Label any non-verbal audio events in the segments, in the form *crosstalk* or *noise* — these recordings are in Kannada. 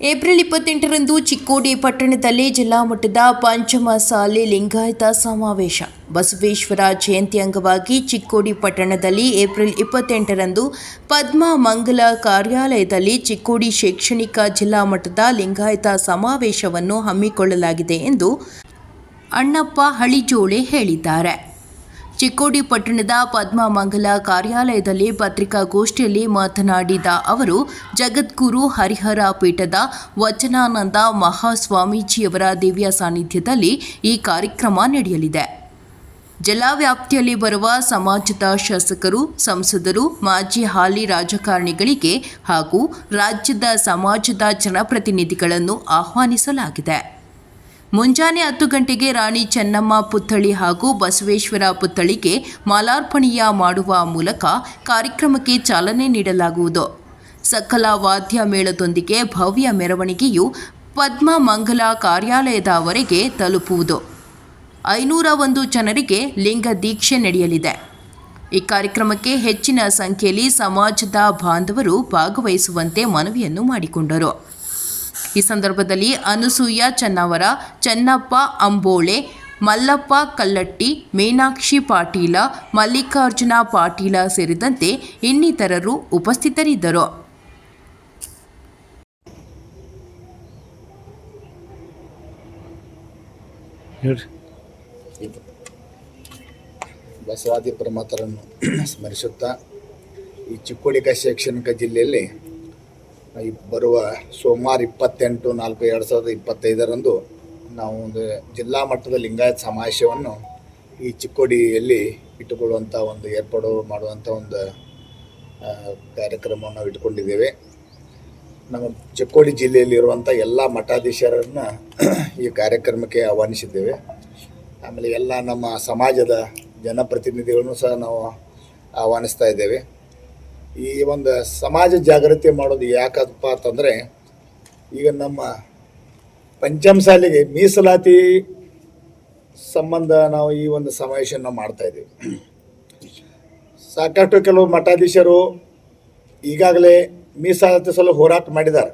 ಏಪ್ರಿಲ್ ಇಪ್ಪತ್ತೆಂಟರಂದು ಚಿಕ್ಕೋಡಿ ಪಟ್ಟಣದಲ್ಲಿ ಜಿಲ್ಲಾ ಮಟ್ಟದ ಪಂಚಮಸಾಲಿ ಲಿಂಗಾಯತ ಸಮಾವೇಶ. ಬಸವೇಶ್ವರ ಜಯಂತಿ ಅಂಗವಾಗಿ ಚಿಕ್ಕೋಡಿ ಪಟ್ಟಣದಲ್ಲಿ ಏಪ್ರಿಲ್ ಇಪ್ಪತ್ತೆಂಟರಂದು ಪದ್ಮ ಮಂಗಲ ಕಾರ್ಯಾಲಯದಲ್ಲಿ ಚಿಕ್ಕೋಡಿ ಶೈಕ್ಷಣಿಕ ಜಿಲ್ಲಾ ಮಟ್ಟದ ಲಿಂಗಾಯತ ಸಮಾವೇಶವನ್ನು ಹಮ್ಮಿಕೊಳ್ಳಲಾಗಿದೆ ಎಂದು ಅಣ್ಣಪ್ಪ ಹಳಿಜೋಳೆ ಹೇಳಿದ್ದಾರೆ. ಚಿಕ್ಕೋಡಿ ಪಟ್ಟಣದ ಪದ್ಮಮಂಗಲ ಕಾರ್ಯಾಲಯದಲ್ಲಿ ಪತ್ರಿಕಾಗೋಷ್ಠಿಯಲ್ಲಿ ಮಾತನಾಡಿದ ಅವರು, ಜಗದ್ಗುರು ಹರಿಹರ ಪೀಠದ ವಚನಾನಂದ ಮಹಾಸ್ವಾಮೀಜಿಯವರ ದಿವ್ಯ ಸಾನ್ನಿಧ್ಯದಲ್ಲಿ ಈ ಕಾರ್ಯಕ್ರಮ ನಡೆಯಲಿದೆ. ಜಿಲ್ಲಾ ವ್ಯಾಪ್ತಿಯಲ್ಲಿ ಬರುವ ಸಮಾಜದ ಶಾಸಕರು, ಸಂಸದರು, ಮಾಜಿ ಹಾಲಿ ರಾಜಕಾರಣಿಗಳಿಗೆ ಹಾಗೂ ರಾಜ್ಯದ ಸಮಾಜದ ಜನಪ್ರತಿನಿಧಿಗಳನ್ನು ಆಹ್ವಾನಿಸಲಾಗಿದೆ. ಮುಂಜಾನೆ ಹತ್ತು ಗಂಟೆಗೆ ರಾಣಿ ಚೆನ್ನಮ್ಮ ಪುತ್ಥಳಿ ಹಾಗೂ ಬಸವೇಶ್ವರ ಪುತ್ಥಳಿಗೆ ಮಾಲಾರ್ಪಣೆಯ ಮಾಡುವ ಮೂಲಕ ಕಾರ್ಯಕ್ರಮಕ್ಕೆ ಚಾಲನೆ ನೀಡಲಾಗುವುದು. ಸಕಲ ವಾದ್ಯ ಮೇಳದೊಂದಿಗೆ ಭವ್ಯ ಮೆರವಣಿಗೆಯು ಪದ್ಮ ಮಂಗಲ ಕಾರ್ಯಾಲಯದವರೆಗೆ ತಲುಪುವುದು. ಐನೂರ ಒಂದು ಜನರಿಗೆ ಲಿಂಗ ದೀಕ್ಷೆ ನಡೆಯಲಿದೆ. ಈ ಕಾರ್ಯಕ್ರಮಕ್ಕೆ ಹೆಚ್ಚಿನ ಸಂಖ್ಯೆಯಲ್ಲಿ ಸಮಾಜದ ಬಾಂಧವರು ಭಾಗವಹಿಸುವಂತೆ ಮನವಿಯನ್ನು ಮಾಡಿಕೊಂಡರು. ಈ ಸಂದರ್ಭದಲ್ಲಿ ಅನಸೂಯ ಚನ್ನವರ ಚೆನ್ನಪ್ಪ ಅಂಬೋಳೆ ಮಲ್ಲಪ್ಪ ಕಲ್ಲಟ್ಟಿ ಮೀನಾಕ್ಷಿ ಪಾಟೀಲ ಮಲ್ಲಿಕಾರ್ಜುನ ಪಾಟೀಲ ಸೇರಿದಂತೆ ಇನ್ನಿತರರು ಉಪಸ್ಥಿತರಿದ್ದರು. ಬಸವಾದಿ ಪರಮಾತ್ಮರನ್ನು ಸ್ಮರಿಸುತ್ತಾ ಈ ಚಿಕ್ಕೋಳಿಕ ಶೈಕ್ಷಣಿಕ ಜಿಲ್ಲೆಯಲ್ಲಿ ಬರುವ ಸೋಮವಾರ ಇಪ್ಪತ್ತೆಂಟು ನಾಲ್ಕು ಎರಡು ಸಾವಿರದ ಇಪ್ಪತ್ತೈದರಂದು ನಾವು ಒಂದು ಜಿಲ್ಲಾ ಮಟ್ಟದ ಲಿಂಗಾಯತ ಸಮಾವೇಶವನ್ನು ಈ ಚಿಕ್ಕೋಡಿಯಲ್ಲಿ ಇಟ್ಟುಕೊಳ್ಳುವಂಥ ಒಂದು ಏರ್ಪಾಡು ಮಾಡುವಂಥ ಒಂದು ಕಾರ್ಯಕ್ರಮವನ್ನು ಇಟ್ಕೊಂಡಿದ್ದೇವೆ ನಮ್ಮ ಚಿಕ್ಕೋಡಿ ಜಿಲ್ಲೆಯಲ್ಲಿರುವಂಥ ಎಲ್ಲ ಮಠಾಧೀಶರನ್ನು *clears throat* ಈ ಕಾರ್ಯಕ್ರಮಕ್ಕೆ ಆಹ್ವಾನಿಸಿದ್ದೇವೆ. ಆಮೇಲೆ ಎಲ್ಲ ನಮ್ಮ ಸಮಾಜದ ಜನಪ್ರತಿನಿಧಿಗಳನ್ನು ಸಹ ನಾವು ಆಹ್ವಾನಿಸ್ತಾ ಇದ್ದೇವೆ. ಈ ಒಂದು ಸಮಾಜ ಜಾಗೃತಿ ಮಾಡೋದು ಯಾಕಪ್ಪ ಅಂತಂದರೆ, ಈಗ ನಮ್ಮ ಪಂಚಮಸಾಲಿಗೆ ಮೀಸಲಾತಿ ಸಂಬಂಧ ನಾವು ಈ ಒಂದು ಸಮಾವೇಶನ ಮಾಡ್ತಾ ಇದ್ದೀವಿ. ಸಾಕಷ್ಟು ಕೆಲವು ಮಠಾಧೀಶರು ಈಗಾಗಲೇ ಮೀಸಲಾತಿ ಸಲ ಹೋರಾಟ ಮಾಡಿದ್ದಾರೆ.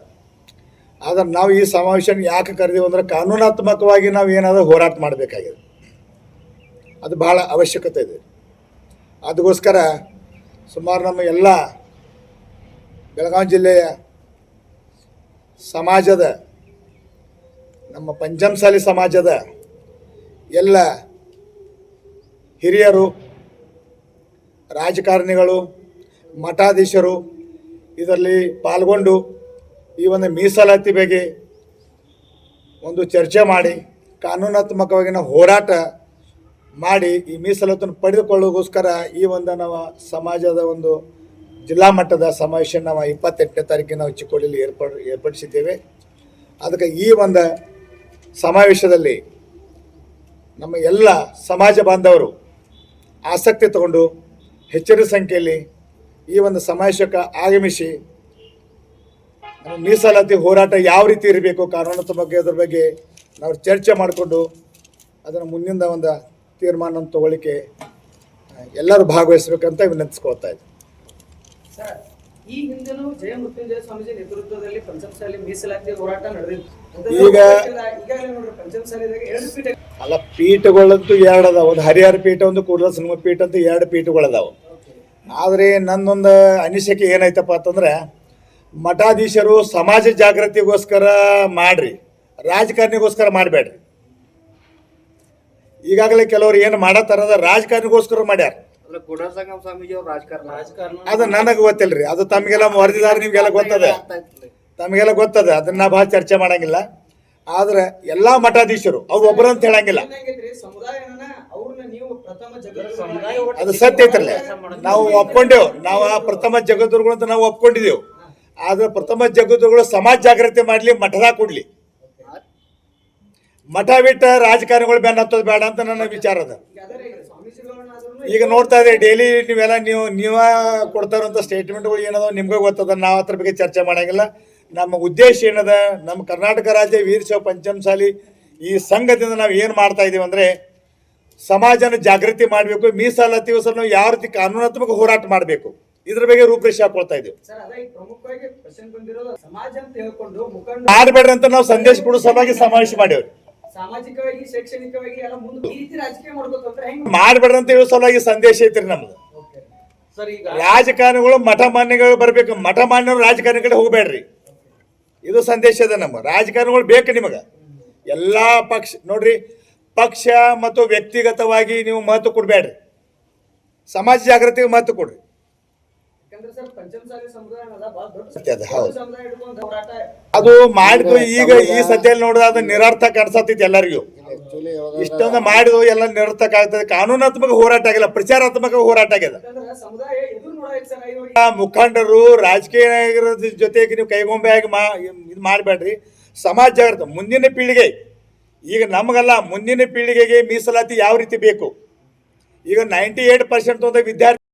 ಆದರೆ ನಾವು ಈ ಸಮಾವೇಶನ ಯಾಕೆ ಕರೆದೀವಿ ಅಂದರೆ ಕಾನೂನಾತ್ಮಕವಾಗಿ ನಾವು ಏನಾದರೂ ಹೋರಾಟ ಮಾಡಬೇಕಾಗಿದೆ. ಅದು ಭಾಳ ಅವಶ್ಯಕತೆ ಇದೆ. ಅದಕ್ಕೋಸ್ಕರ ಸುಮಾರು ನಮ್ಮ ಎಲ್ಲ ಬೆಳಗಾವಿ ಜಿಲ್ಲೆಯ ಸಮಾಜದ, ನಮ್ಮ ಪಂಚಮಸಾಲಿ ಸಮಾಜದ ಎಲ್ಲ ಹಿರಿಯರು, ರಾಜಕಾರಣಿಗಳು, ಮಠಾಧೀಶರು ಇದರಲ್ಲಿ ಪಾಲ್ಗೊಂಡು ಈ ಒಂದು ಮೀಸಲಾತಿ ಬಗ್ಗೆ ಒಂದು ಚರ್ಚೆ ಮಾಡಿ ಕಾನೂನಾತ್ಮಕವಾಗಿನ ಹೋರಾಟ ಮಾಡಿ ಈ ಮೀಸಲಾತನ್ನು ಪಡೆದುಕೊಳ್ಳೋಗೋಸ್ಕರ ಈ ಒಂದು ನಾವು ಸಮಾಜದ ಒಂದು ಜಿಲ್ಲಾ ಮಟ್ಟದ ಸಮಾವೇಶ ನಾವು ಇಪ್ಪತ್ತೆಂಟನೇ ತಾರೀಕಿಗೆ ನಾವು ಚಿಕ್ಕೋಡಿಯಲ್ಲಿ ಏರ್ಪಡು, ಏರ್ಪಡಿಸಿದ್ದೇವೆ. ಅದಕ್ಕೆ ಈ ಒಂದು ಸಮಾವೇಶದಲ್ಲಿ ನಮ್ಮ ಎಲ್ಲ ಸಮಾಜ ಬಾಂಧವರು ಆಸಕ್ತಿ ತಗೊಂಡು ಹೆಚ್ಚಿನ ಸಂಖ್ಯೆಯಲ್ಲಿ ಈ ಒಂದು ಸಮಾವೇಶಕ್ಕೆ ಆಗಮಿಸಿ ನಮ್ಮ ಮೀಸಲಾತಿ ಹೋರಾಟ ಯಾವ ರೀತಿ ಇರಬೇಕು ಕಾನೂನಾತ್ಮಕ ಅದ್ರ ಬಗ್ಗೆ ನಾವು ಚರ್ಚೆ ಮಾಡಿಕೊಂಡು ಅದನ್ನು ಮುಂದಿನ ಒಂದು ತೀರ್ಮಾನ ತಗೊಳ್ಳಿಕ್ಕೆ ಎಲ್ಲರೂ ಭಾಗವಹಿಸಬೇಕಂತ ವಿನಂತಿಸ್ಕೊಳ್ತಾ ಇದ್ದೀನಿ ಈ ಹಿಂದೆನೂ ಜಯ ಮೃತ್ಯುಂಜಯ ಸ್ವಾಮೀಜಿ ನೇತೃತ್ವದಲ್ಲಿ ಪಂಚಮಸಾಲಿ ಮೀಸಲಾತಿ ಹೋರಾಟ ನಡೆದಿತ್ತು. ಈಗ- ಈಗಾಗಲೇ ನೋಡ್ರಿ ಪಂಚಮಸಾಲಿದಾಗ ಎರಡು ಪೀಠ ಅಲ್ಲ ಪೀಠಗಳಂತೂ ಎರಡು ಅದಾವ. ಒಂದು ಹರಿಹರ ಪೀಠ ಒಂದು ಕೂಡಲ ಸಿನಿಮಾ ಪೀಠ ಅಂತ ಎರಡು ಪೀಠಗಳದಾವ. ಆದರೆ ನನ್ನೊಂದು ಅನಿಸಿಕೆ ಏನಾಯ್ತಪ್ಪ ಅಂತಂದ್ರೆ ಮಠಾಧೀಶರು ಸಮಾಜ ಜಾಗೃತಿಗೋಸ್ಕರ ಮಾಡ್ರಿ ರಾಜಕಾರಣಿಗೋಸ್ಕರ ಮಾಡಬೇಡ್ರಿ. ಈಗಾಗಲೇ ಕೆಲವರು ಏನು ಮಾಡತ್ತಾರದ ರಾಜಕಾರಣಿಗೋಸ್ಕರ ಮಾಡ್ಯಾರ. ಅದು ನನಗೆ ಗೊತ್ತಿಲ್ರಿ. ಅದು ತಮಗೆಲ್ಲ ವರದಿದಾರ ನಿಮ್ಗೆಲ್ಲ ಗೊತ್ತದ. ತಮಗೆಲ್ಲ ಗೊತ್ತದ. ಅದನ್ನ ಭಾಳ ಚರ್ಚೆ ಮಾಡಂಗಿಲ್ಲ. ಆದ್ರೆ ಎಲ್ಲಾ ಮಠಾಧೀಶರು ಅವ್ರು ಒಬ್ಬರಂತ ಅಂತ ಹೇಳಂಗಿಲ್ಲ. ಅದು ಸತ್ಯ ಐತ್ರಲ್ಲ ನಾವು ಒಪ್ಕೊಂಡೇವು. ನಾವು ಆ ಪ್ರಥಮ ಜಗದ್ಗುರುಗಳು ಅಂತ ನಾವು ಒಪ್ಕೊಂಡಿದ್ದೇವು ಆದ್ರೆ ಪ್ರಥಮ ಜಗದ್ಗುರುಗಳು ಸಮಾಜ ಜಾಗೃತಿ ಮಾಡ್ಲಿ ಮಠದಾಗ ಕೊಡ್ಲಿ. ಮಠ ಬಿಟ್ಟ ರಾಜಕಾರಣಿಗಳು ಬೆನ್ನ ಹತ್ತೋದು ಬೇಡ ಅಂತ ನನ್ನ ವಿಚಾರ ಅದ. ಈಗ ನೋಡ್ತಾ ಇದೆ ಡೈಲಿ ನೀವೆಲ್ಲ ನೀವು ನೀವ ಕೊಡ್ತಾರಂತ ಸ್ಟೇಟ್ಮೆಂಟ್ಗಳು ಏನದ ನಿಮ್ಗೆ ಗೊತ್ತದ ನಾವು ಅದ್ರ ಬಗ್ಗೆ ಚರ್ಚೆ ಮಾಡಂಗಿಲ್ಲ. ನಮ್ಮ ಉದ್ದೇಶ ಏನದ ನಮ್ಮ ಕರ್ನಾಟಕ ರಾಜ್ಯ ವೀರಶೈವ ಪಂಚಮಸಾಲಿ ಈ ಸಂಘದಿಂದ ನಾವು ಏನು ಮಾಡ್ತಾ ಇದೀವಿ ಅಂದ್ರೆ ಸಮಾಜನ ಜಾಗೃತಿ ಮಾಡಬೇಕು ಮೀಸಲಾತಿ ಸರ್ ನಾವು ಯಾವ ರೀತಿ ಕಾನೂನಾತ್ಮಕ ಹೋರಾಟ ಮಾಡಬೇಕು. ಇದ್ರ ಬಗ್ಗೆ ರೂಪರೇಷೆ ಹಾಕೊಳ್ತಾ ಇದ್ದೀವಿ ಮಾಡಬೇಡ್ರಿ ಅಂತ ನಾವು ಸಂದೇಶ ಕೊಡೋ ಸಲುವಾಗಿ ಸಮಾವೇಶ ಮಾಡೇವ್ರಿ. ಸಾಮಾಜಿಕವಾಗಿ ಶೈಕ್ಷಣಿಕವಾಗಿ ಎಲ್ಲ ಮುಂದೆ ಈ ರೀತಿ ರಾಜಕೀಯ ಮಾಡ್ಬೇಕು ಅಂದ್ರೆ ಹೆಂಗ್ ಮಾಡಬೇಡ್ರಿ ಅಂತ ಹೇಳೋ ಸಲುವಾಗಿ ಸಂದೇಶ ಐತ್ರಿ ನಮ್ದು. ಸರ್ ಈಗ ರಾಜಕಾರಣಿಗಳು ಮಠ ಮಾನ್ಯಗಳು ಬರ್ಬೇಕು. ಮಠ ಮಾನ್ಯರು ರಾಜಕಾರಣಿ ಕಡೆ ಹೋಗಬೇಡ್ರಿ. ಇದು ಸಂದೇಶ ಇದೆ ನಮ್ಮ. ರಾಜಕಾರಣಿಗಳು ಬೇಕು ನಿಮಗೆ. ಎಲ್ಲ ಪಕ್ಷ ನೋಡ್ರಿ ಪಕ್ಷ ಮತ್ತು ವ್ಯಕ್ತಿಗತವಾಗಿ ನೀವು ಮಹತ್ವ ಕೊಡಬೇಡ್ರಿ. ಸಮಾಜ ಜಾಗೃತಿಗೆ ಮಹತ್ವ ಕೊಡ್ರಿ ಯಾಕಂದ್ರೆ ಸರ್ ಪಂಚಮಸಾಲಿ ಸಮುದಾಯ ಅನ್ನೋದ ಬಹಳ ದೊಡ್ಡ ಸತ್ಯ ಅದು, ಮಾಡಿದ್ರು ಈಗ ಈ ಸದ್ಯದಲ್ಲಿ ನೋಡಿದ್ರೆ ಅದು ನಿರರ್ಥಕ ಅನ್ಸತ್ತೈತಿ ಎಲ್ಲರಿಗೂ. ಇಷ್ಟೊಂದು ಮಾಡಿದ್ರು ಎಲ್ಲ ನಿರರ್ಥಕ ಆಗ್ತದೆ ಕಾನೂನಾತ್ಮಕ ಹೋರಾಟ ಆಗಿಲ್ಲ ಪ್ರಚಾರಾತ್ಮಕ ಹೋರಾಟ ಆಗಿದೆ ಮುಖಂಡರು ರಾಜಕೀಯ ನಾಯಕರ ಜೊತೆಗೆ ನೀವು ಕೈಗೊಂಬೆ ಆಗಿ ಮಾ ಇದು ಮಾಡಬೇಡ್ರಿ. ಸಮಾಜ ಜಾಗೃತ ಮುಂದಿನ ಪೀಳಿಗೆ. ಈಗ ನಮಗಲ್ಲ ಮುಂದಿನ ಪೀಳಿಗೆಗೆ ಮೀಸಲಾತಿ ಯಾವ ರೀತಿ ಬೇಕು? ಈಗ ನೈಂಟಿ ಏಟ್ ಪರ್ಸೆಂಟ್ ವಿದ್ಯಾರ್ಥಿ